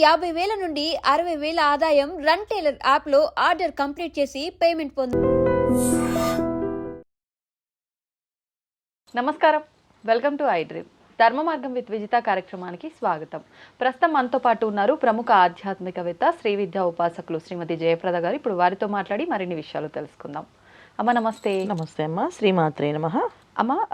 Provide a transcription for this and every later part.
యాభై వేల నుండి అరవై వేల ఆదాయం రన్ టైలర్ యాప్లో ఆర్డర్ కంప్లీట్ చేసి పేమెంట్ పొందు నమస్కారం. Welcome to I dream. Dharma Margam with Vijitha కార్యక్రమానికి స్వాగతం. ప్రస్తుతం మనతో పాటు ఉన్నారు ప్రముఖ ఆధ్యాత్మికవేత్త శ్రీ విద్యా ఉపాసకులు శ్రీమతి జయప్రద గారు. ఇప్పుడు వారితో మాట్లాడి మరిన్ని విషయాలు తెలుసుకుందాం. అమ్మ నమస్తే. నమస్తే అమ్మ. శ్రీమాత్రే నమ. అమ్మ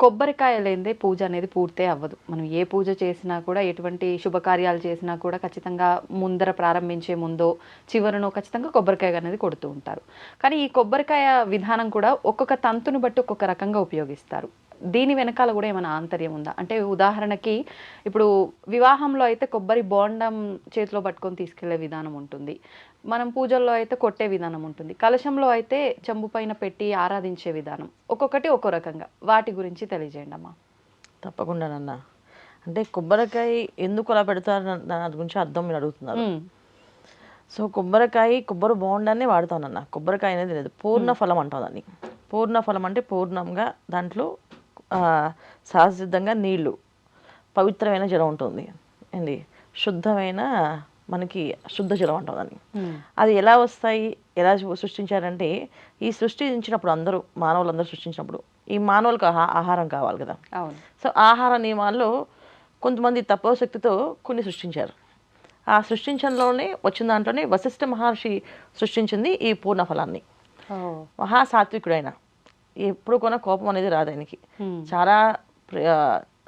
కొబ్బరికాయ లేనిదే పూజ అనేది పూర్తే అవ్వదు. మనం ఏ పూజ చేసినా కూడా ఎటువంటి శుభకార్యాలు చేసినా కూడా ఖచ్చితంగా ముందర ప్రారంభించే ముందో చివరనో ఖచ్చితంగా కొబ్బరికాయ అనేది కొడుతూ ఉంటారు. కానీ ఈ కొబ్బరికాయ విధానం కూడా ఒక్కొక్క తంతును బట్టి ఒక్కొక్క రకంగా ఉపయోగిస్తారు. దీని వెనకాల కూడా ఏమైనా ఆంతర్యం ఉందా? అంటే ఉదాహరణకి ఇప్పుడు వివాహంలో అయితే కొబ్బరి బోండం చేతిలో పట్టుకొని తీసుకెళ్ళే విధానం ఉంటుంది. మనం పూజల్లో అయితే కొట్టే విధానం ఉంటుంది. కలశంలో అయితే చెంబు పైన పెట్టి ఆరాధించే విధానం. ఒక్కొక్కటి ఒక్కో రకంగా. వాటి గురించి తెలియజేయండి అమ్మా. తప్పకుండానన్న అంటే కొబ్బరికాయ ఎందుకు అలా పెడతారు దాని గురించి అర్థం మీరు అడుగుతున్నారు. సో కొబ్బరికాయ కొబ్బరి బోండాన్ని వాడతానన్న. కొబ్బరికాయ అనేది లేదు. పూర్ణ ఫలం అంటాం దాన్ని. పూర్ణ ఫలం అంటే పూర్ణంగా దాంట్లో సహజసిద్ధంగా నీళ్ళు పవిత్రమైన జలం ఉంటుంది. ఏంది? శుద్ధమైన మనకి శుద్ధ జలం అంటాం దాన్ని. అది ఎలా వస్తాయి? ఎలా సృష్టించారంటే ఈ సృష్టించినప్పుడు అందరూ మానవులందరూ సృష్టించినప్పుడు ఈ మానవులకు ఆహా- ఆహారం కావాలి కదా. సో ఆహార నియమాల్లో కొంతమంది తపోశక్తితో కొన్ని సృష్టించారు. ఆ సృష్టించడంలోనే వచ్చిన దాంట్లోనే వశిష్ఠ మహర్షి సృష్టించింది ఈ పూర్ణ ఫలాన్ని ఓ, మహా సాత్వికుడైన ఎప్పుడు కొన కోపం అనేది రాదు ఆయనకి. చాలా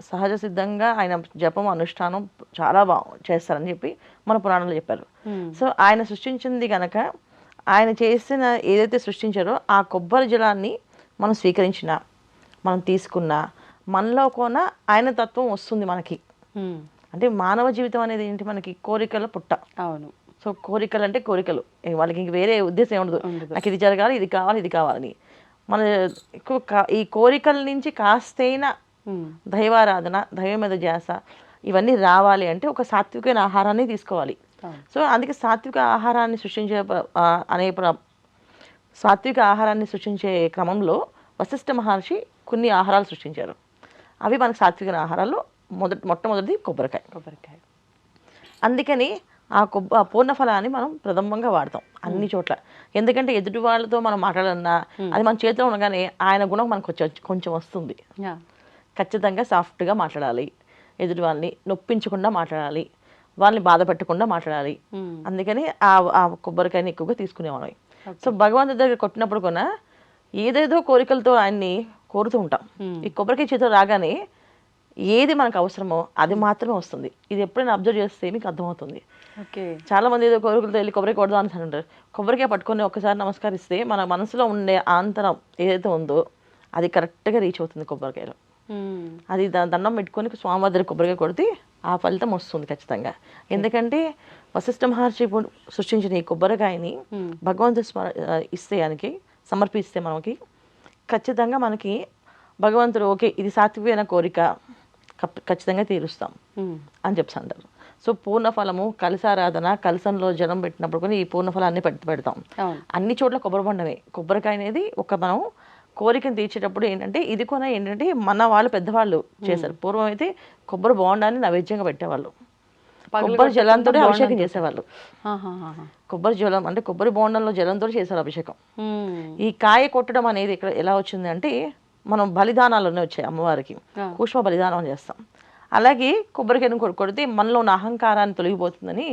సహజ సిద్ధంగా ఆయన జపం అనుష్ఠానం చాలా బాగా చేస్తారని చెప్పి మన పురాణంలో చెప్పారు. సో ఆయన సృష్టించింది కనుక ఆయన చేసిన ఏదైతే సృష్టించారో ఆ కొబ్బరి జలాన్ని మనం స్వీకరించిన మనం తీసుకున్న మనలో కొన ఆయన తత్వం వస్తుంది మనకి. అంటే మానవ జీవితం అనేది ఏంటి మనకి? కోరికల పుట్ట. అవును. సో కోరికలు. అంటే కోరికలు వాళ్ళకి ఇంక వేరే ఉద్దేశం ఉండదు. నాకు ఇది జరగాలి ఇది కావాలి ఇది కావాలని. మన ఎక్కువ ఈ కోరికల నుంచి కాస్తైనా దైవారాధన దైవం మీద ధ్యాస ఇవన్నీ రావాలి అంటే ఒక సాత్వికమైన ఆహారాన్ని తీసుకోవాలి. సో అందుకే సాత్విక ఆహారాన్ని సృష్టించే అనే సాత్విక ఆహారాన్ని సృష్టించే క్రమంలో వశిష్ఠ మహర్షి కొన్ని ఆహారాలు సృష్టించారు. అవి మనకు సాత్విక ఆహారాల్లో మొదటి మొట్టమొదటిది కొబ్బరికాయ. కొబ్బరికాయ. అందుకని ఆ కొబ్బ ఆ పూర్ణ ఫలాన్ని మనం ప్రథమంగా వాడతాం అన్ని చోట్ల. ఎందుకంటే ఎదుటి వాళ్ళతో మనం మాట్లాడాలన్నా అది మన చేతిలో ఉండగానే ఆయన గుణం మనకు కొంచెం కొంచెం వస్తుంది. ఖచ్చితంగా సాఫ్ట్గా మాట్లాడాలి. ఎదుటి వాళ్ళని నొప్పించకుండా మాట్లాడాలి. వాళ్ళని బాధ పెట్టకుండా మాట్లాడాలి. అందుకని ఆ ఆ కొబ్బరికాయని ఎక్కువగా తీసుకునేవాళ్ళం. సో భగవంతుడి దగ్గర కొట్టినప్పుడు కూడా ఏదేదో కోరికలతో ఆయన్ని కోరుతూ ఉంటాం. ఈ కొబ్బరికాయ చేతిలో రాగానే ఏది మనకు అవసరమో అది మాత్రమే వస్తుంది. ఇది ఎప్పుడైనా అబ్జర్వ్ చేస్తే మీకు అర్థమవుతుంది. చాలా మంది ఏదో కోరికలతో వెళ్ళి కొబ్బరికాయ కొడదాం అని అంటారు. కొబ్బరికాయ పట్టుకొని ఒకసారి నమస్కరిస్తే మన మనసులో ఉండే ఆంతరం ఏదైతే ఉందో అది కరెక్ట్గా రీచ్ అవుతుంది కొబ్బరికాయలో. అది దండం పెట్టుకొని స్వామివారి దగ్గర కొబ్బరికాయ కొడితే ఆ ఫలితం వస్తుంది ఖచ్చితంగా. ఎందుకంటే వశిష్ఠ మహర్షి సృష్టించిన ఈ కొబ్బరికాయని Hmm. భగవంతుడు స్మ ఆ, ఇస్తే ఆయనకి సమర్పిస్తే మనకి ఖచ్చితంగా మనకి భగవంతుడు ఓకే ఇది సాత్వికమైన కోరిక ఖచ్చితంగా తీరుస్తాం అని చెప్పి అంటారు. సో పూర్ణఫలము కలసారాధన కలసంలో జలం పెట్టినప్పుడు కూడా ఈ పూర్ణఫలాన్ని పెట్టి పెడతాం. అన్ని చోట్ల కొబ్బరి బొండమే కొబ్బరికాయ అనేది ఒక మనం కోరికను తీర్చేటప్పుడు ఏంటంటే ఇది కూడా ఏంటంటే మన వాళ్ళు పెద్దవాళ్ళు చేశారు. పూర్వం అయితే కొబ్బరి బోండాన్ని నైవేద్యంగా పెట్టేవాళ్ళు. కొబ్బరి జలంతో అభిషేకం చేసేవాళ్ళు. కొబ్బరి జలం అంటే కొబ్బరి బోండంలో జలంతో చేశారు అభిషేకం. ఈ కాయ కొట్టడం అనేది ఇక్కడ ఎలా వచ్చింది అంటే మనం బలిదానాలునే వచ్చాయి అమ్మవారికి. కూష్మ బలిదానం చేస్తాం. అలాగే కొబ్బరికాయను కొడితే మనలో ఉన్న అహంకారాన్ని తొలగిపోతుందని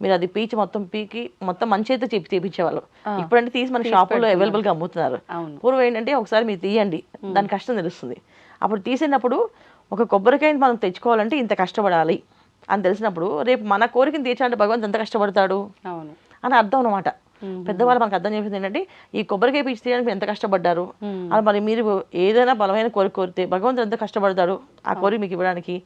మీరు అది పీచి మొత్తం పీకి మొత్తం మంచి అయితే చెప్పి తీపించేవాళ్ళు ఇప్పుడంటే తీసి మన షాపుల్లో అవైలబుల్గా అమ్ముతున్నారు. అవును. పూర్వం ఏంటంటే ఒకసారి మీరు తీయండి దాని కష్టం తెలుస్తుంది. అప్పుడు తీసినప్పుడు ఒక కొబ్బరికాయని మనం తెచ్చుకోవాలంటే ఇంత కష్టపడాలి అని తెలిసినప్పుడు రేపు మన కోరికని తీర్చాలంటే భగవంతు ఎంత కష్టపడతాడు? అని అర్థం అనమాట పెద్దవాళ్ళు మనకు అర్థం చేసేది ఏంటంటే ఈ కొబ్బరికాయ పీచి తీయడానికి ఎంత కష్టపడ్డారు? అది మరి మీరు ఏదైనా బలమైన కోరిక కోరితే భగవంతుడు ఎంత కష్టపడతాడు ఆ కోరిక మీకు ఇవ్వడానికి?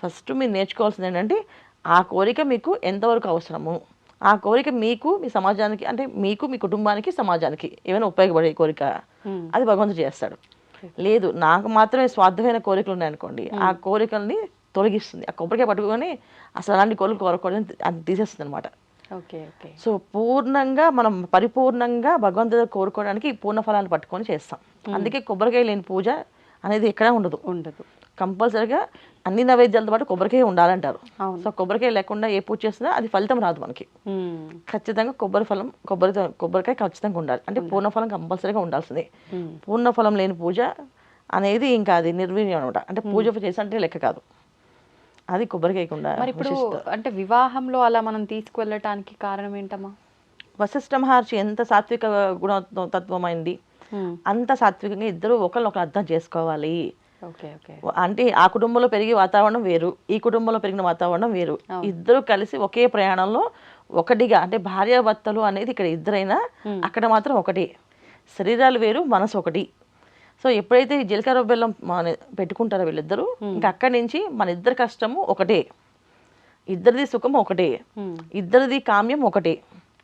ఫస్ట్ మీరు నేర్చుకోవాల్సింది ఏంటంటే ఆ కోరిక మీకు ఎంతవరకు అవసరము? ఆ కోరిక మీకు మీ సమాజానికి అంటే మీకు మీ కుటుంబానికి సమాజానికి ఏమైనా ఉపయోగపడే కోరిక. అది భగవంతుడు చేస్తాడు. లేదు నాకు మాత్రమే స్వార్థమైన కోరికలు ఉన్నాయనుకోండి ఆ కోరికల్ని తొలగిస్తుంది. ఆ కొబ్బరికాయ పట్టుకొని అసలు అలాంటి కోరికలు కోరకూడదని అది తీసేస్తుంది అనమాట ఓకే ఓకే. సో పూర్ణంగా మనం పరిపూర్ణంగా భగవంతుడు కోరుకోవడానికి పూర్ణ ఫలాన్ని పట్టుకొని చేస్తాం. అందుకే కొబ్బరికాయ లేని పూజ అనేది ఎక్కడా ఉండదు. ఉండదు. కంపల్సరిగా అన్ని నైవేద్యాలతో పాటు కొబ్బరికాయ ఉండాలంటారు. సో కొబ్బరికాయ లేకుండా ఏ పూజ చేసినా అది ఫలితం రాదు మనకి. ఖచ్చితంగా కొబ్బరి ఫలం కొబ్బరి కొబ్బరికాయ ఖచ్చితంగా ఉండాలి. అంటే పూర్ణఫలం కంపల్సరీగా ఉండాల్సిందే. ఉమ్. పూర్ణఫలం లేని పూజ అనేది ఇంకా అది నిర్వీర్యం అనమాట. అంటే పూజ చేసంటే లెక్క కాదు. అది కొబ్బరికాయకు ఉండాలి మరి ఇప్పుడు అంటే వివాహంలో అలా మనం తీసుకువెళ్ళటానికి కారణం ఏంటమ్మా? వశిష్ఠ మహర్షి ఎంత సాత్విక గుణ తత్వమైంది? అంత సాత్వికంగా ఇద్దరు ఒకరినొకరు అర్థం చేసుకోవాలి. అంటే ఆ కుటుంబంలో పెరిగే వాతావరణం వేరు ఈ కుటుంబంలో పెరిగిన వాతావరణం వేరు. ఇద్దరు కలిసి ఒకే ప్రయాణంలో ఒకటిగా అంటే భార్యాభర్తలు అనేది ఇక్కడ ఇద్దరైనా అక్కడ మాత్రం ఒకటి. శరీరాలు వేరు మనసు ఒకటి. సో ఎప్పుడైతే ఈ జీలకర్ర బెల్లం పెట్టుకుంటారో వీళ్ళిద్దరూ ఇంకా అక్కడి నుంచి మన ఇద్దరి కష్టము ఒకటే. ఇద్దరిది సుఖం ఒకటే. ఇద్దరిది కామ్యం ఒకటే.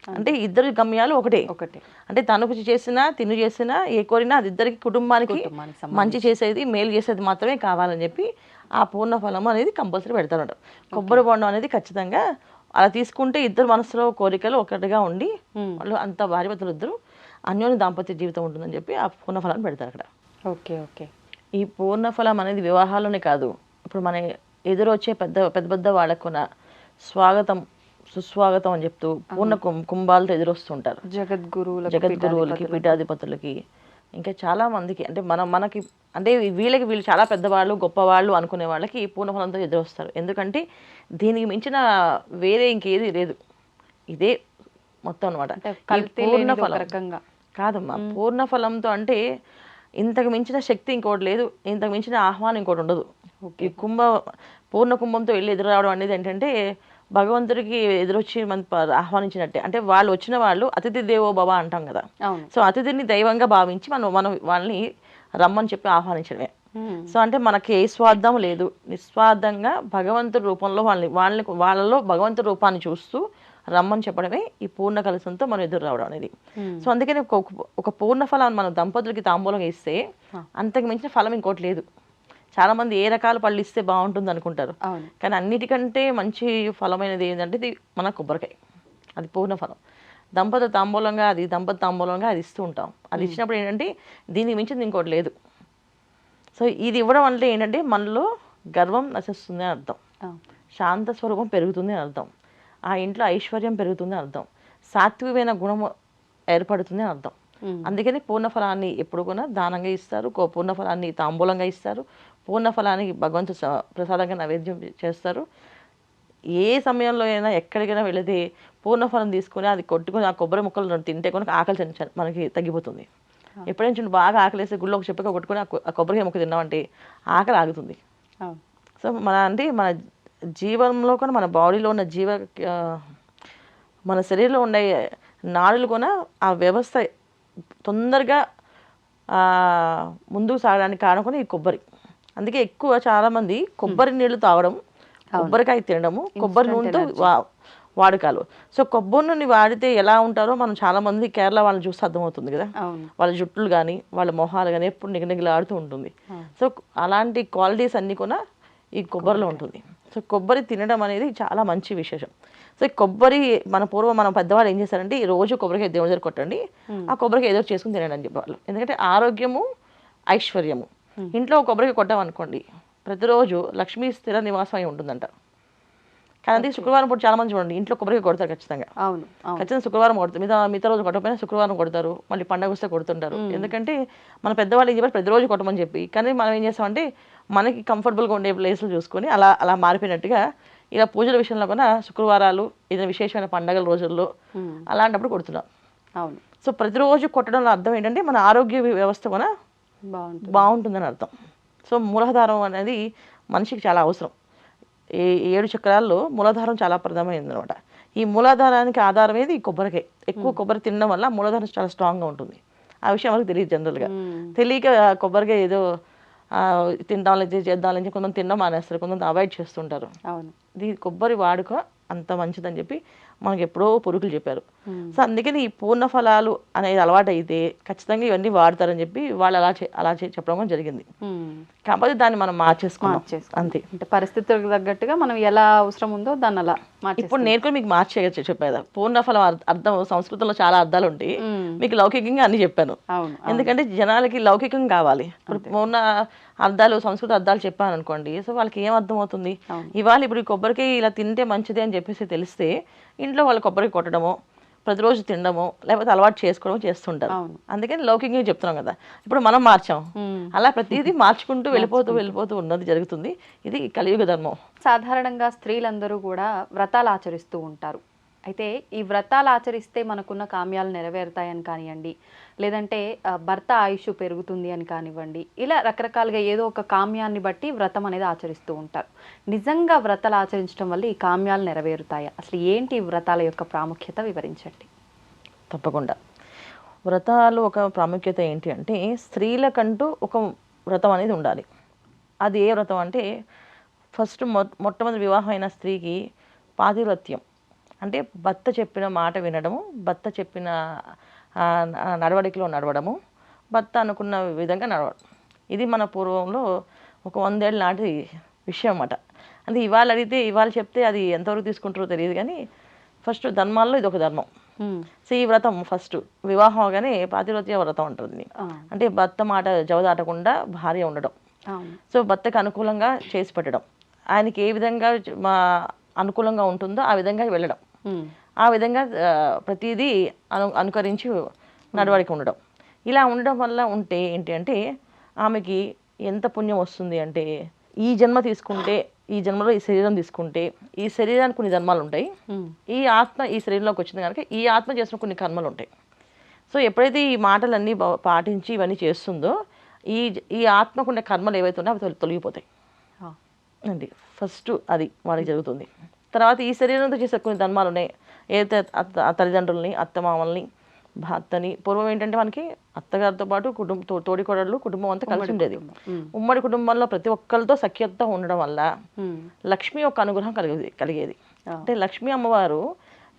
అంటే ఇద్దరి గమ్యాలు ఒకటే. ఒకటే. అంటే తను చేసినా తిను చేసినా ఏ కోరినా అది ఇద్దరికి కుటుంబానికి మంచి చేసేది మేలు చేసేది మాత్రమే కావాలని చెప్పి ఆ పూర్ణ ఫలం అనేది కంపల్సరీ పెడతారట. కొబ్బరి బొండం అనేది ఖచ్చితంగా అలా తీసుకుంటే ఇద్దరు మనసులో కోరికలు ఒకటిగా ఉండి. వాళ్ళు అంత భార్య భర్తలు ఇద్దరు అన్యోన్య దాంపత్య జీవితం ఉంటుందని చెప్పి ఆ పూర్ణ ఫలాన్ని పెడతారు అక్కడ. Okay okay. ఈ పూర్ణ ఫలం అనేది వివాహాల్లోనే కాదు. ఇప్పుడు మన ఎదురు వచ్చే పెద్ద పెద్ద పెద్ద వాళ్ళకు కూడా స్వాగతం సుస్వాగతం అని చెప్తూ పూర్ణ కుంభ కుంభాలతో ఎదురొస్తుంటారు. జగద్గురువులకు జగద్గురువులకి పీఠాధిపతులకి ఇంకా చాలా మందికి అంటే మనం మనకి అంటే వీళ్ళకి వీళ్ళు చాలా పెద్దవాళ్ళు గొప్పవాళ్ళు అనుకునే వాళ్ళకి ఈ పూర్ణఫలంతో ఎదురొస్తారు. ఎందుకంటే దీనికి మించిన వేరే ఇంకేది లేదు. ఇదే మొత్తం అనమాట కాదమ్మా పూర్ణఫలంతో అంటే ఇంతకు మించిన శక్తి ఇంకోటి లేదు ఇంతకు మించిన ఆహ్వానం ఇంకోటి ఉండదు. ఈ కుంభ పూర్ణ కుంభంతో వెళ్ళి ఎదురు రావడం అనేది ఏంటంటే భగవంతుడికి ఎదురొచ్చి మన ఆహ్వానించినట్టే. అంటే వాళ్ళు వచ్చిన వాళ్ళు అతిథి దేవో భవ అంటాం కదా. సో అతిథిని దైవంగా భావించి మనం మనం వాళ్ళని రమ్మని చెప్పి ఆహ్వానించడమే. సో అంటే మనకి ఏ స్వార్థం లేదు. నిస్వార్థంగా భగవంతుడి రూపంలో వాళ్ళని వాళ్ళని వాళ్ళలో భగవంతుడి రూపాన్ని చూస్తూ రమ్మని చెప్పడమే ఈ పూర్ణ కలసంతో మనం ఎదురు రావడం అనేది. సో అందుకని ఒక ఒక పూర్ణ ఫలాన్ని మనం దంపతులకి తాంబూలం ఇస్తే అంతకు మించిన ఫలం ఇంకోటి లేదు. చాలా మంది ఏ రకాల పళ్ళు ఇస్తే బాగుంటుంది అనుకుంటారు. కానీ అన్నిటికంటే మంచి ఫలమైనది ఏంటంటే ఇది మన కొబ్బరికాయ. అది పూర్ణ ఫలం. దంపతుల తాంబూలంగా అది దంపతి తాంబూలంగా అది ఇస్తూ ఉంటాం. అది ఇచ్చినప్పుడు ఏంటంటే దీనికి మించింది ఇంకోటి లేదు. సో ఇది ఇవ్వడం అంటే ఏంటంటే మనలో గర్వం నశిస్తుంది అని అర్థం. శాంత స్వరూపం పెరుగుతుంది అని అర్థం. ఆ ఇంట్లో ఐశ్వర్యం పెరుగుతుంది అని అర్థం. సాత్వికమైన గుణం ఏర్పడుతుంది అని అర్థం. అందుకని పూర్ణఫలాన్ని ఎప్పుడు కూడా దానంగా ఇస్తారు. పూర్ణఫలాన్ని తాంబూలంగా ఇస్తారు. పూర్ణఫలానికి భగవంతు స- ప్రసాదంగా నైవేద్యం చేస్తారు. ఏ సమయంలో అయినా ఎక్కడికైనా వెళితే పూర్ణఫలం తీసుకుని అది కొట్టుకుని ఆ కొబ్బరి ముక్కలు తింటే కనుక ఆకలి మనకి తగ్గిపోతుంది. ఎప్పుడైనా చూడండి బాగా ఆకలి వేస్తే గుళ్ళో ఒక చెప్పక కొట్టుకుని ఆ కొబ్బరికాయ ముక్క తిన్నామంటే ఆకలి ఆగుతుంది. సో మన అంటే మన జీవనంలో కూడా మన బాడీలో ఉన్న జీవ మన శరీరంలో ఉండే నాడులు కూడా ఆ వ్యవస్థ తొందరగా ముందుకు సాగడానికి కారణం కూడా ఈ కొబ్బరి. అందుకే ఎక్కువ చాలామంది కొబ్బరి నీళ్ళు తాగడం కొబ్బరికాయ తినడము కొబ్బరి నూనెతో వా- వాడకాలు. సో కొబ్బరి నూనె వాడితే ఎలా ఉంటారో మనం చాలా మంది కేరళ వాళ్ళని చూస్తే అర్థమవుతుంది కదా. వాళ్ళ జుట్టులు కానీ వాళ్ళ మొహాలు కానీ ఎప్పుడు నిగనిగలాడుతూ ఉంటుంది. సో అలాంటి క్వాలిటీస్ అన్నీ కూడా ఈ కొబ్బరిలో ఉంటుంది. సో కొబ్బరి తినడం అనేది చాలా మంచి విశేషం. సో ఈ కొబ్బరి మన పూర్వం మన పెద్దవాళ్ళు ఏం చేశారంటే ఈ రోజు కొబ్బరికాయ దేవుడి దగ్గర కొట్టండి ఆ కొబ్బరికాయ ఏదో చేసుకుని తినండి అని చెప్పేవాళ్ళు. ఎందుకంటే ఆరోగ్యము ఐశ్వర్యము. ఇంట్లో ఒక కొబ్బరికాయ కొట్టామనుకోండి ప్రతిరోజు లక్ష్మీ స్థిర నివాసం అయి ఉంటుందంట. కానీ అది శుక్రవారం పూట చాలా మంది చూడండి ఇంట్లో కొబ్బరికాయ కొడతారు ఖచ్చితంగా. అవును ఖచ్చితంగా శుక్రవారం కొడతారు. మిగతా మిగతా రోజు కొట్టకపోయినా శుక్రవారం కొడతారు మళ్ళీ పండగ వస్తే కొడుతుంటారు. ఎందుకంటే మన పెద్దవాళ్ళు ఏం చెప్పారు ప్రతిరోజు కొట్టమని చెప్పి కానీ మనం ఏం చేస్తామంటే మనకి కంఫర్టబుల్గా ఉండే ప్లేస్లు చూసుకొని అలా అలా మారిపోయినట్టుగా ఇలా పూజల విషయంలో కూడా శుక్రవారాలు ఏదైనా విశేషమైన పండగల రోజుల్లో అలాంటప్పుడు కొడుతున్నాం. అవును. సో ప్రతిరోజు కొట్టడంలో అర్థం ఏంటంటే మన ఆరోగ్య వ్యవస్థ కూడా బాగుంటుందని అర్థం. సో మూలాధారం అనేది మనిషికి చాలా అవసరం. ఈ ఏడు చక్రాల్లో మూలాధారం చాలా ప్రధానమైనది అనమాట ఈ మూలాధారానికి ఆధారం ఏది ఈ కొబ్బరికాయ ఎక్కువ కొబ్బరి తినడం వల్ల మూలాధారం చాలా స్ట్రాంగ్గా ఉంటుంది. ఆ విషయం వాళ్ళకి తెలియదు జనరల్గా. తెలియక కొబ్బరికాయ ఏదో లేదు చేద్దాం కొంతమంది తినడం మానేస్తారు. కొంతమంది అవాయిడ్ చేస్తుంటారు. అవును. ఇది కొబ్బరి వాడుక అంత మంచిదని చెప్పి మనకి ఎప్పుడో పురుగులు చెప్పారు. సో అందుకని ఈ పూర్ణ ఫలాలు అనేది అలవాటు అయితే ఖచ్చితంగా ఇవన్నీ వాడతారని చెప్పి వాళ్ళు అలా అలా చెప్పడం జరిగింది. కాకపోతే దాన్ని మనం మార్చేసుకున్నాం. అంతే. అంటే పరిస్థితులకు తగ్గట్టుగా మనం ఎలా అవసరం ఉందో దాన్ని అలా ఇప్పుడు నేను కూడా మీకు మార్చేయచ్చు చెప్పేదా? పూర్ణ ఫలం అర్థ- సంస్కృతంలో చాలా అర్థాలు ఉంటాయి. మీకు లౌకికంగా అన్ని చెప్పాను. ఎందుకంటే జనాలకి లౌకికం కావాలి. ఇప్పుడు మొన్న అర్థాలు సంస్కృత అర్థాలు చెప్పాను అనుకోండి సో వాళ్ళకి ఏం అర్థం అవుతుంది ఇవాళ ఇప్పుడు ఈ కొబ్బరికి ఇలా తింటే మంచిది అని చెప్పేసి తెలిస్తే ఇంట్లో వాళ్ళు కొబ్బరి కొట్టడమో ప్రతిరోజు తినడమో లేకపోతే అలవాటు చేసుకోవడం చేస్తుంటారు. అందుకని లౌకికంగా చెప్తున్నాం కదా. ఇప్పుడు మనం మార్చాం. అలా ప్రతిదీ మార్చుకుంటూ వెళ్ళిపోతూ వెళ్ళిపోతూ ఉన్నది జరుగుతుంది. ఇది కలియుగ ధర్మం. సాధారణంగా స్త్రీలందరూ కూడా వ్రతాలు ఆచరిస్తూ ఉంటారు. అయితే ఈ వ్రతాలు ఆచరిస్తే మనకున్న కామ్యాలు నెరవేరుతాయని కానివ్వండి లేదంటే భర్త ఆయుష్ పెరుగుతుంది అని కానివ్వండి ఇలా రకరకాలుగా ఏదో ఒక కామ్యాన్ని బట్టి వ్రతం అనేది ఆచరిస్తూ ఉంటారు. నిజంగా వ్రతాలు ఆచరించడం వల్ల ఈ కామ్యాలు నెరవేరుతాయా? అసలు ఏంటి ఈ వ్రతాల యొక్క ప్రాముఖ్యత వివరించండి. తప్పకుండా. వ్రతాలు ఒక ప్రాముఖ్యత ఏంటి అంటే స్త్రీలకంటూ ఒక వ్రతం అనేది ఉండాలి. అది ఏ వ్రతం అంటే ఫస్ట్ మొ మొట్టమొదటి వివాహం అయిన స్త్రీకి పాతివ్రత్యం. అంటే భర్త చెప్పిన మాట వినడము భర్త చెప్పిన నడవడికలో నడవడము భర్త అనుకున్న విధంగా నడవడం. ఇది మన పూర్వంలో ఒక వందేళ్ళ నాటి విషయం అన్నమాట అంటే ఇవాళ అడిగితే ఇవాళ చెప్తే అది ఎంతవరకు తీసుకుంటారో తెలియదు కానీ ఫస్ట్ ధర్మాల్లో ఇది ఒక ధర్మం. సో ఈ వ్రతం ఫస్ట్. వివాహం అవగానే పాతివ్రత్య వ్రతం ఆ, అంటే భర్త మాట జవదాటకుండా భార్య ఉండడం. సో భర్తకు అనుకూలంగా చేసి పెట్టడం. ఆయనకి ఏ విధంగా అనుకూలంగా ఉంటుందో ఆ విధంగా వెళ్ళడం. ఆ విధంగా ప్రతిదీ అను అనుకరించి నడవడిక ఉండడం. ఇలా ఉండడం వల్ల ఉంటే ఏంటి అంటే ఆమెకి ఎంత పుణ్యం వస్తుంది అంటే ఈ జన్మ తీసుకుంటే ఈ జన్మలో ఈ శరీరం తీసుకుంటే ఈ శరీరానికి కొన్ని ధర్మాలు ఉంటాయి. ఈ ఆత్మ ఈ శరీరంలోకి వచ్చింది కనుక ఈ ఆత్మ చేసిన కొన్ని కర్మలు ఉంటాయి. సో ఎప్పుడైతే ఈ మాటలన్నీ పాటించి ఇవన్నీ చేస్తుందో ఈ ఈ ఆత్మకుండే కర్మలు ఏవైతే ఉన్నాయో అవి తొలి- తొలగిపోతాయి. అండి ఫస్ట్ అది వాడికి జరుగుతుంది. తర్వాత ఈ శరీరంతో చేసే కొన్ని ధర్మాలు ఉన్నాయి. ఏదైతే తల్లిదండ్రుల్ని అత్తమామల్ని భర్తని పూర్వం ఏంటంటే మనకి అత్తగారితో పాటు కుటుంబ తోడికోడళ్ళు కుటుంబం అంతా కలిసి ఉండేది. ఉమ్, ఉమ్మడి కుటుంబంలో ప్రతి ఒక్కరితో సఖ్యత ఉండడం వల్ల లక్ష్మి యొక్క అనుగ్రహం కలిగేది కలిగేది. అంటే లక్ష్మీ అమ్మవారు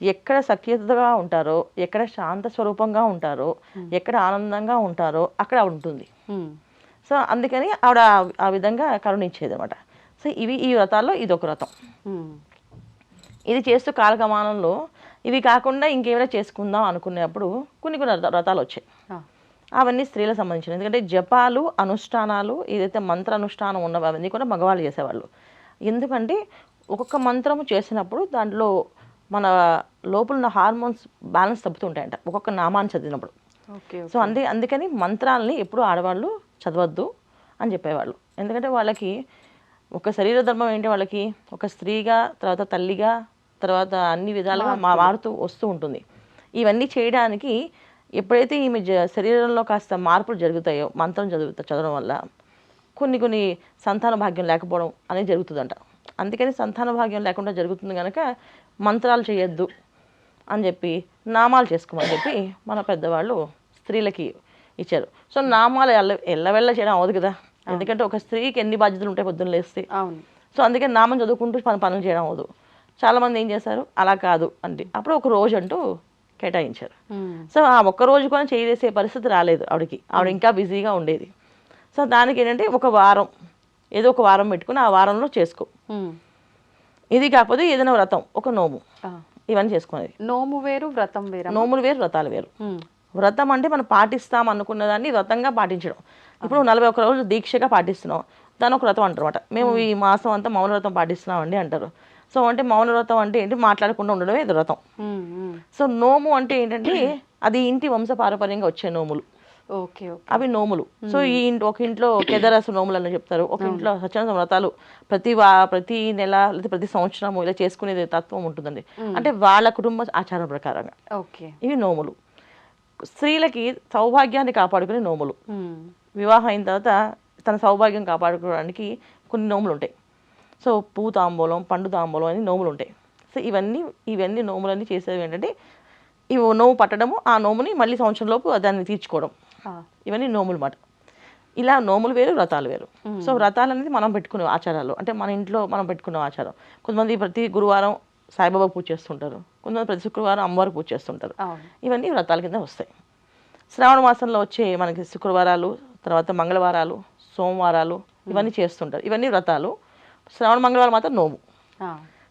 ఎక్కడ సఖ్యతగా ఉంటారో ఎక్కడ శాంత స్వరూపంగా ఉంటారో ఎక్కడ ఆనందంగా ఉంటారో అక్కడ ఉంటుంది. సో అందుకని ఆవిడ ఆ- విధంగా కరుణించేది అనమాట సో ఇవి ఈ వ్రతాల్లో ఇది ఒక వ్రతం ఇది చేస్తూ కాలగమానంలో ఇవి కాకుండా ఇంకేమైనా చేసుకుందాం అనుకునేప్పుడు కొన్ని కొన్ని వ్రత- వ్రతాలు వచ్చాయి. అవన్నీ స్త్రీలకు సంబంధించిన ఎందుకంటే జపాలు అనుష్ఠానాలు ఏదైతే మంత్ర అనుష్ఠానం ఉన్నవి అవన్నీ కూడా మగవాళ్ళు చేసేవాళ్ళు. ఎందుకంటే ఒక్కొక్క మంత్రము చేసినప్పుడు దాంట్లో మన లోపల ఉన్న హార్మోన్స్ బ్యాలెన్స్ తప్పుతుంటాయంట. ఒక్కొక్క నామాన్ని చదివినప్పుడు. ఓకే సో అందే అందుకని మంత్రాలని ఎప్పుడు ఆడవాళ్ళు చదవద్దు అని చెప్పేవాళ్ళు. ఎందుకంటే వాళ్ళకి ఒక శరీర ధర్మం ఏంటి? వాళ్ళకి ఒక స్త్రీగా తర్వాత తల్లిగా తర్వాత అన్ని విధాలుగా మా మారుతూ వస్తూ ఉంటుంది. ఇవన్నీ చేయడానికి ఎప్పుడైతే ఈమె శరీరంలో కాస్త మార్పులు జరుగుతాయో మంత్రం చదువుతా చదవడం వల్ల కొన్ని కొన్ని సంతాన భాగ్యం లేకపోవడం అనేది జరుగుతుందంట. అందుకని సంతాన భాగ్యం లేకుండా జరుగుతుంది కనుక మంత్రాలు చేయొద్దు అని చెప్పి నామాలు చేసుకోమని చెప్పి మన పెద్దవాళ్ళు స్త్రీలకి ఇచ్చారు. సో నామాలు ఎల్ల ఎల్లవెల్ల చేయడం అవ్వదు కదా. ఎందుకంటే ఒక స్త్రీకి ఎన్ని బాధ్యతలు ఉంటాయి పొద్దున్న లేస్తే. సో అందుకని నామం చదువుకుంటూ పని పనులు చేయడం అవ్వదు. చాలామంది ఏం చేశారు అలా కాదు అంటే అప్పుడు ఒక రోజు అంటూ కేటాయించారు. సో ఆ ఒక్క రోజు కూడా చేయలేసే పరిస్థితి రాలేదు ఆవిడకి. ఆవిడ ఇంకా బిజీగా ఉండేది. సో దానికి ఏంటంటే ఒక వారం ఏదో ఒక వారం పెట్టుకుని ఆ వారంలో చేసుకో. ఇది కాకపోతే ఏదైనా వ్రతం ఒక నోము. ఇవన్నీ చేసుకునేది. నోము వేరు వ్రతం వేరు? నోములు వేరు వ్రతాలు వేరు. వ్రతం అంటే మనం పాటిస్తాం అనుకున్న దాన్ని వ్రతంగా పాటించడం. ఇప్పుడు నలభై ఒక్క రోజులు దీక్షగా పాటిస్తున్నాం. దాని ఒక వ్రతం అంటారు మేము. ఈ మాసం అంతా మౌన వ్రతం పాటిస్తున్నామండి అంటారు. సో అంటే మౌన వ్రతం అంటే ఏంటి? మాట్లాడకుండా ఉండడమే ఇది వ్రతం. సో నోము అంటే ఏంటంటే అది ఇంటి వంశ పారపర్యంగా వచ్చే నోములు. ఓకే అవి నోములు. సో ఈ ఇంటి ఒక ఇంట్లో కేదరస నోములు అని చెప్తారు. ఒక ఇంట్లో సత్యనారాయణ వ్రతాలు ప్రతి వా ప్రతి నెల లేదా ప్రతి సంవత్సరము ఇలా చేసుకునేది తత్వం ఉంటుందండి. అంటే వాళ్ళ కుటుంబ ఆచారం ప్రకారంగా. ఓకే. ఇవి నోములు. స్త్రీలకి సౌభాగ్యాన్ని కాపాడుకునే నోములు. వివాహం అయిన తర్వాత తన సౌభాగ్యం కాపాడుకోవడానికి కొన్ని నోములు ఉంటాయి. సో పూ తాంబూలం పండు తాంబూలం అని నోములు ఉంటాయి. సో ఇవన్నీ ఇవన్నీ నోములన్నీ చేసేవి ఏంటంటే ఇవి నోము పట్టడము ఆ నోముని మళ్ళీ సంవత్సరం లోపు దాన్ని తీర్చుకోవడం. ఇవన్నీ నోములు మాట. ఇలా నోములు వేరు వ్రతాలు వేరు. సో వ్రతాలు అనేది మనం పెట్టుకునే ఆచారాలు. అంటే మన ఇంట్లో మనం పెట్టుకునే ఆచారం. కొంతమంది ప్రతి గురువారం సాయిబాబా పూజ చేస్తుంటారు. కొంతమంది ప్రతి శుక్రవారం అమ్మవారు పూజ చేస్తుంటారు. ఇవన్నీ వ్రతాల కింద వస్తాయి. శ్రావణ మాసంలో వచ్చే మనకి శుక్రవారాలు తర్వాత మంగళవారాలు సోమవారాలు ఇవన్నీ చేస్తుంటారు. ఇవన్నీ వ్రతాలు. శ్రావణ మంగళవారం మాత్రం నోము.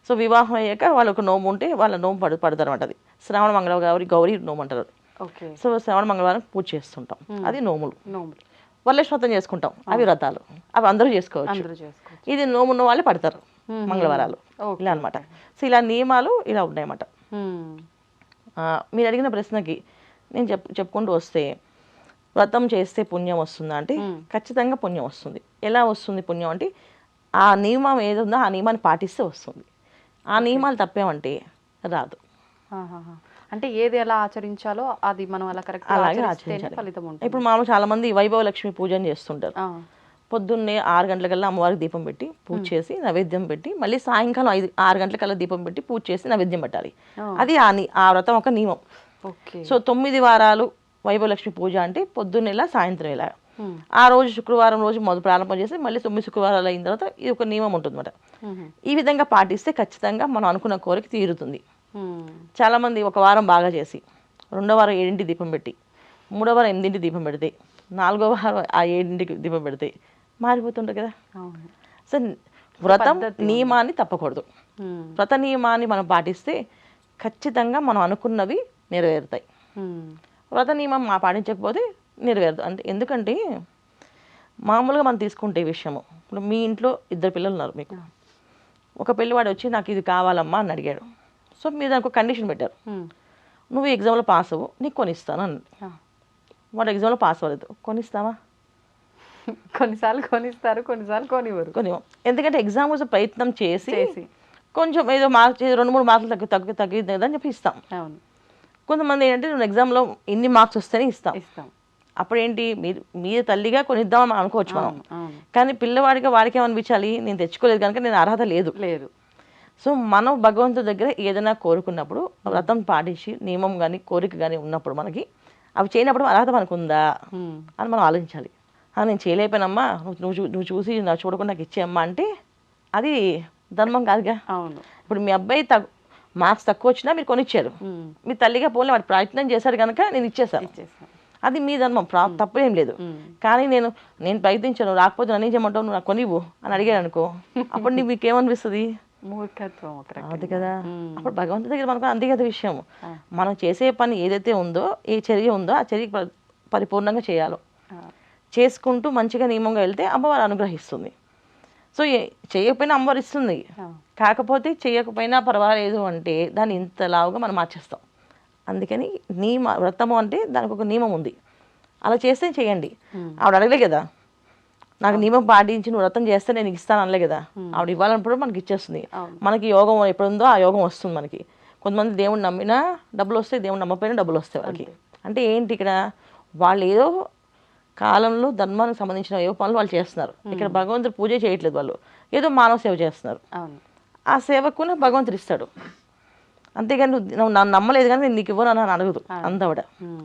సో వివాహం అయ్యాక వాళ్ళకు నోము ఉంటే వాళ్ళ నోము పడు పడతారు అనమాట అది. శ్రావణ మంగళ గౌరి గౌరీ నోము అంటారు సో శ్రవణ మంగళవారం పూజ చేస్తుంటాం. అది నోములు. నోములు. వరలక్ష్మి వ్రతం చేసుకుంటాం అవి వ్రతాలు. అవి అందరూ చేసుకోవచ్చు. ఇది నోము ఉన్న వాళ్ళు పడతారు మంగళవారాలు. ఇలా అన్నమాట. సో ఇలా నియమాలు ఇలా ఉన్నాయన్నమాట. మీరు అడిగిన ప్రశ్నకి నేను చెప్ చెప్పుకుంటూ వస్తే వ్రతం చేస్తే పుణ్యం వస్తుందా అంటే ఖచ్చితంగా పుణ్యం వస్తుంది. ఎలా వస్తుంది పుణ్యం అంటే ఆ నియమం ఏది ఉందో ఆ నియమాన్ని పాటిస్తే వస్తుంది. ఆ నియమాలు తప్పేమంటే రాదు. అంటే ఏది ఎలా ఆచరించాలో అది మనం అలా కరెక్ట్ అలాగే ఆచరించాలి. ఫలితం ఉంటుంది. ఇప్పుడు మామూలు చాలా మంది వైభవ లక్ష్మి పూజని చేస్తుంటారు. పొద్దున్నే ఆరు గంటలకల్లా అమ్మవారికి దీపం పెట్టి పూజ చేసి నైవేద్యం పెట్టి మళ్ళీ సాయంకాలం ఐదు ఆరు గంటలకల్లా దీపం పెట్టి పూజ చేసి నైవేద్యం పెట్టాలి. అది ఆ ఆ వ్రతం ఒక నియమం. సో తొమ్మిది వారాలు వైభవలక్ష్మి పూజ అంటే పొద్దున్నేలా సాయంత్రం ఇలా. ఆ రోజు శుక్రవారం రోజు మొదలు ప్రారంభం చేసి మళ్ళీ తొమ్మిది శుక్రవారాలు అయిన తర్వాత ఇది ఒక నియమం ఉంటుందన్నమాట మ్మ్. ఈ విధంగా పాటిస్తే ఖచ్చితంగా మనం అనుకున్న కోరిక తీరుతుంది మ్మ్. చాలామంది ఒక వారం బాగా చేసి రెండో వారం ఏడింటి దీపం పెట్టి మూడో వారం ఎనిమిదింటి దీపం పెడితే నాలుగో వారం ఆ ఏడింటికి దీపం పెడితే మారిపోతుంటారు కదా సో వ్రతం నియమాన్ని తప్పకూడదు. వ్రత నియమాన్ని మనం పాటిస్తే ఖచ్చితంగా మనం అనుకున్నవి నెరవేరుతాయి. వ్రత నియమం మా పాటించకపోతే నెరవేరదు అంటే ఎందుకంటే మామూలుగా మనం తీసుకుంటే ఈ విషయము. ఇప్పుడు మీ ఇంట్లో ఇద్దరు పిల్లలు ఉన్నారు మీకు. ఒక పిల్లవాడు వచ్చి నాకు ఇది కావాలమ్మా అని అడిగాడు. సో మీరు దానికి ఒక కండిషన్ పెట్టారు. నువ్వు ఎగ్జామ్లో పాస్ అవ్వు నీకు కొనిస్తాను అని. వాడు ఎగ్జామ్లో పాస్ అవ్వలేదు. కొనిస్తావా? కొన్నిసార్లు కొనిస్తారు కొన్నిసార్లు కొనివ్వరు. కొని ఎందుకంటే ఎగ్జామ్ కోసం ప్రయత్నం చేసి. కొంచెం ఏదో మార్క్స్ రెండు మూడు మార్కులు తగ్గి తగ్గి తగ్గింది కదా అని చెప్పి ఇస్తాం. కొంతమంది ఏంటంటే నువ్వు ఎగ్జామ్లో ఇన్ని మార్క్స్ వస్తేనే ఇస్తాం. ఇస్తాం. అప్పుడేంటి? మీరు మీరు తల్లిగా కొనిద్దామని అనుకోవచ్చు మనం. కానీ పిల్లవాడికి వాడికి ఏమనిపించాలి? నేను తెచ్చుకోలేదు కనుక నేను అర్హత లేదు. లేదు. సో మనం భగవంతుడి దగ్గర ఏదైనా కోరుకున్నప్పుడు వ్రతం పాటించి నియమం కానీ కోరిక కానీ ఉన్నప్పుడు మనకి అవి చేయనప్పుడు అర్హత మనకు ఉందా. అని మనం ఆలోచించాలి. "ఆ, నేను చేయలేకపోయినమ్మా. నువ్వు నువ్వు చూ- నువ్వు చూసి నా చూడకుండా నాకు ఇచ్చేయమ్మా అంటే అది ధర్మం కాదుగా. అవును. ఇప్పుడు మీ అబ్బాయి తగ్గు మార్క్స్ తక్కువ వచ్చినా మీరు కొనిచ్చారు. మీ తల్లిగా పోలే వాడు ప్రయత్నం చేశాడు కనుక నేను ఇచ్చేసాను అది మీ ధర్మం. ప్రా తప్పు ఏం లేదు కానీ నేను నేను ప్రయత్నించాను. రాకపోతే నన్ను ఏం చేయమంటావు? నువ్వు నాకు కొనివ్వు అని అడిగాడు అనుకో. అప్పుడు నీకు మీకు ఏమనిపిస్తుంది మూర్ఖత్వం ఒక రకంగా. అది కదా. అప్పుడు భగవంతుడి దగ్గర మనకు అంతే కదా విషయం మనం చేసే పని ఏదైతే ఉందో ఏ చర్య ఉందో ఆ చర్య పరిపూర్ణంగా చేయాలి. చేసుకుంటూ మంచిగా నియమంగా వెళ్తే అమ్మవారు అనుగ్రహిస్తుంది. సో చేయకపోయినా అమ్మవారు ఇస్తుంది. కాకపోతే చేయకపోయినా పర్వాలేదు అంటే దాన్ని ఇంతలావుగా మనం మార్చేస్తాం. అందుకని నియమ వ్రతము అంటే దానికి ఒక నియమం ఉంది. అలా చేస్తే చేయండి. ఆవిడ అడగలే కదా. నాకు నియమం పాటించి నువ్వు వ్రతం చేస్తే నేను ఇస్తాను అనలే కదా. ఆవిడ ఇవ్వాలన్నప్పుడు మనకి ఇచ్చేస్తుంది. మనకి యోగం ఎప్పుడు ఉందో ఆ యోగం వస్తుంది మనకి. కొంతమంది దేవుడు నమ్మినా డబ్బులు వస్తాయి దేవుడు నమ్మపోయినా డబ్బులు వస్తాయి వాళ్ళకి. అంటే ఏంటి ఇక్కడ? వాళ్ళు ఏదో కాలంలో ధర్మానికి సంబంధించిన ఏవో పనులు వాళ్ళు చేస్తున్నారు. ఇక్కడ భగవంతుడు పూజ చేయట్లేదు వాళ్ళు. ఏదో మానవ సేవ చేస్తున్నారు. ఆ సేవకున భగవంతుడు ఇస్తాడు. అంతేగాని నువ్వు నన్ను నమ్మలేదు కానీ నేను నీకు ఇవ్వను అని అడగదు. అందవిడ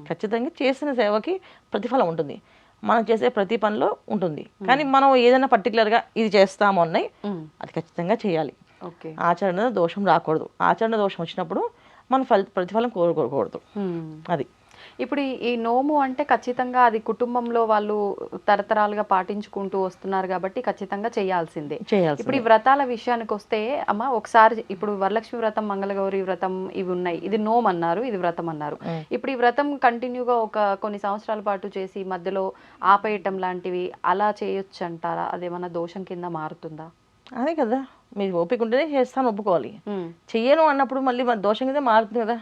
ఖచ్చితంగా చేసిన సేవకి ప్రతిఫలం ఉంటుంది. మనం చేసే ప్రతి పనిలో ఉంటుంది. కానీ మనం ఏదైనా పర్టికులర్గా ఇది చేస్తాము అన్నాయి అది ఖచ్చితంగా చేయాలి. ఓకే. ఆచరణ దోషం రాకూడదు. ఆచరణ దోషం వచ్చినప్పుడు మనం ఫలి ప్రతిఫలం కోరుకోకూడదు. అది. ఇప్పుడు ఈ- నోము అంటే ఖచ్చితంగా అది కుటుంబంలో వాళ్ళు తరతరాలుగా పాటించుకుంటూ వస్తున్నారు కాబట్టి ఖచ్చితంగా చేయాల్సిందే. ఇప్పుడు ఈ వ్రతాల విషయానికి వస్తే అమ్మ ఒకసారి ఇప్పుడు వరలక్ష్మి వ్రతం మంగళగౌరి వ్రతం ఇవి ఉన్నాయి. ఇది నోమ్ అన్నారు ఇది వ్రతం అన్నారు. ఇప్పుడు ఈ వ్రతం కంటిన్యూగా ఒక కొన్ని సంవత్సరాల పాటు చేసి మధ్యలో ఆపేయటం లాంటివి అలా చేయొచ్చు అంటారా అదేమన్నా దోషం కింద మారుతుందా? అదే కదా. మీరు ఓపిక ఉంటేనే చేస్తాను ఒప్పుకోవాలి. చెయ్యను అన్నప్పుడు మళ్ళీ దోషం కింద మారుతుంది కదా.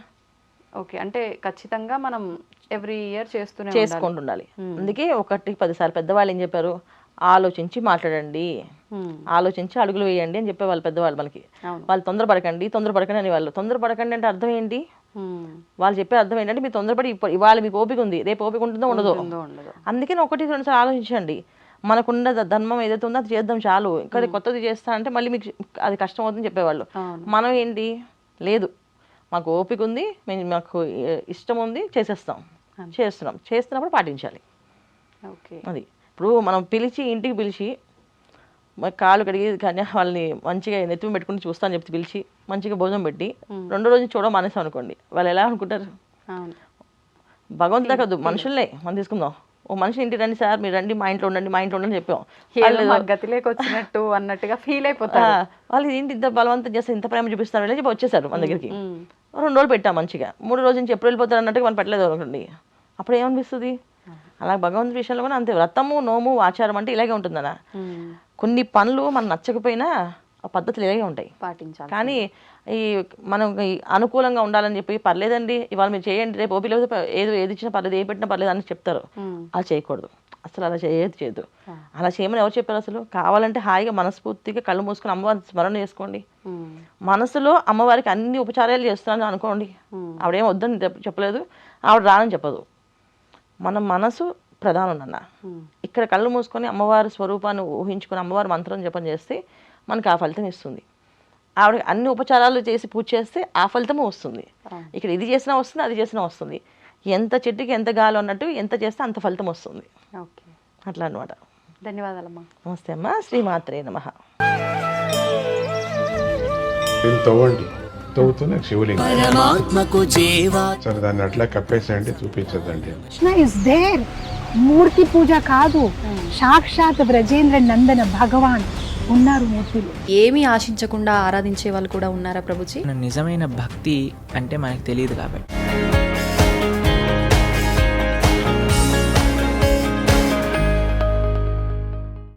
ఓకే అంటే ఖచ్చితంగా మనం ఎవ్రీ ఇయర్ చేస్తూనే ఉండాలి. చేసుకుంటుండాలి. అందుకే ఒకటి పదిసార్లు పెద్దవాళ్ళు ఏం చెప్పారు? ఆలోచించి మాట్లాడండి. ఆలోచించి అడుగులు వేయండి అని చెప్పేవాళ్ళు పెద్దవాళ్ళు మనకి. వాళ్ళు తొందరపడకండి తొందరపడకండి అని వాళ్ళు. తొందరపడకండి అంటే అర్థం ఏంటి. వాళ్ళు చెప్పే అర్థం ఏంటంటే మీరు తొందరపడి ఇవాళ మీకు ఓపిక ఉంది రేపు ఓపిక ఉంటుందో ఉండదో. అందుకని ఒకటి రెండు సార్లు ఆలోచించండి. మనకున్న ధర్మం ఏదైతే ఉందో అది చేద్దాం చాలు. ఇంకా కొత్తది చేస్తా అంటే మళ్ళీ మీకు అది కష్టం అవుతుందని చెప్పేవాళ్ళు. మనం ఏంటి? లేదు. మాకు ఓపిక ఉంది మేము మాకు ఇష్టం ఉంది చేసేస్తాం. చేస్తున్నాం. చేస్తున్నప్పుడు పాటించాలి. ఓకే. అది. ఇప్పుడు మనం పిలిచి ఇంటికి పిలిచి కాళ్ళు కడిగి కానీ వాళ్ళని మంచిగా నెత్తిమి పెట్టుకుని చూస్తాను చెప్తే పిలిచి మంచిగా భోజనం పెట్టి రెండో రోజు చూడ మానేసాం అనుకోండి వాళ్ళు ఎలా అనుకుంటారు? భగవంతుడే కాదు మనుషులే మనం తీసుకుందాం. ఓ మనిషి ఇంటికి రండి సార్ మీరు రండి మా ఇంట్లో ఉండండి మా ఇంట్లో ఉండండి చెప్పాం. గతిలోకి వచ్చినట్టు అన్నట్టుగా ఫీల్ అయిపోతారు. వాళ్ళు ఏంటి ఇంత బలవంతం చేస్తే ఇంత ప్రేమ చూపిస్తారు చెప్పి వచ్చేసారు మన దగ్గరికి. రెండు రోజులు పెట్టాం మంచిగా. మూడు రోజు నుంచి ఎప్పుడు వెళ్ళిపోతారు అన్నట్టుగా మనం పెట్టలేదు అనుకోండి అప్పుడు ఏమనిపిస్తుంది? అలా భగవంతుడి విషయంలో కూడా అంతే. వ్రతము నోము ఆచారం అంటే ఇలాగే ఉంటుందన్న. కొన్ని పనులు మనం నచ్చకపోయినా ఆ పద్ధతులు ఇలాగే ఉంటాయి. పాటించాలి కానీ ఈ మనం అనుకూలంగా ఉండాలని చెప్పి పర్లేదండి ఇవాళ మీరు చేయండి రేపు ఓపి లేకపోతే ప- ఏది ఏది ఇచ్చినా పర్లేదు ఏ పెట్టినా పర్లేదు అని చెప్తారు. అలా చేయకూడదు. అసలు అలా చేయదు చేయదు అలా చేయమని ఎవరు చెప్పారు అసలు? కావాలంటే హాయిగా మనస్ఫూర్తిగా కళ్ళు మూసుకొని అమ్మవారిని స్మరణ చేసుకోండి. మనసులో అమ్మవారికి అన్ని ఉపచారాలు చేస్తున్నాను అనుకోండి. ఆవిడేం వద్దని చెప్- చెప్పలేదు. ఆవిడ రానని చెప్పదు. మన మనసు ప్రధానం అన్న ఇక్కడ కళ్ళు మూసుకొని అమ్మవారి స్వరూపాన్ని ఊహించుకొని అమ్మవారి మంత్రం జపం చేస్తే మనకి ఆ ఫలితం ఇస్తుంది. ఆవిడ అన్ని ఉపచారాలు చేసి పూజ చేస్తే ఆ ఫలితము వస్తుంది. ఇక్కడ ఇది చేసినా వస్తుంది అది చేసినా వస్తుంది. ఎంత చెట్టుకి ఎంత గాలి అన్నట్టు ఎంత చేస్తే అంత ఫలితం వస్తుంది. ఓకే. అట్లా అనమాట ధన్యవాదాలమ్మా. నమస్తే అమ్మ. శ్రీమాత్రే నమ. దీన్ని తవ్వండి. తవ్వుతూనే శివలింగం. పరమాత్మకు జీవా. సరే దాన్ని అట్లా కప్పేసేయండి చూపించదండి కృష్ణ ఇస్ దేర్ మూర్తి పూజ కాదు. సాక్షాత్ బ్రజేంద్ర నందన భగవాన్ ఉన్నారు మూర్తిలో. ఏమీ ఆశించకుండా ఆరాధించే వాళ్ళు కూడా ఉన్నారా ప్రభుజీ? నిజమైన భక్తి అంటే మనకు తెలియదు కాబట్టి.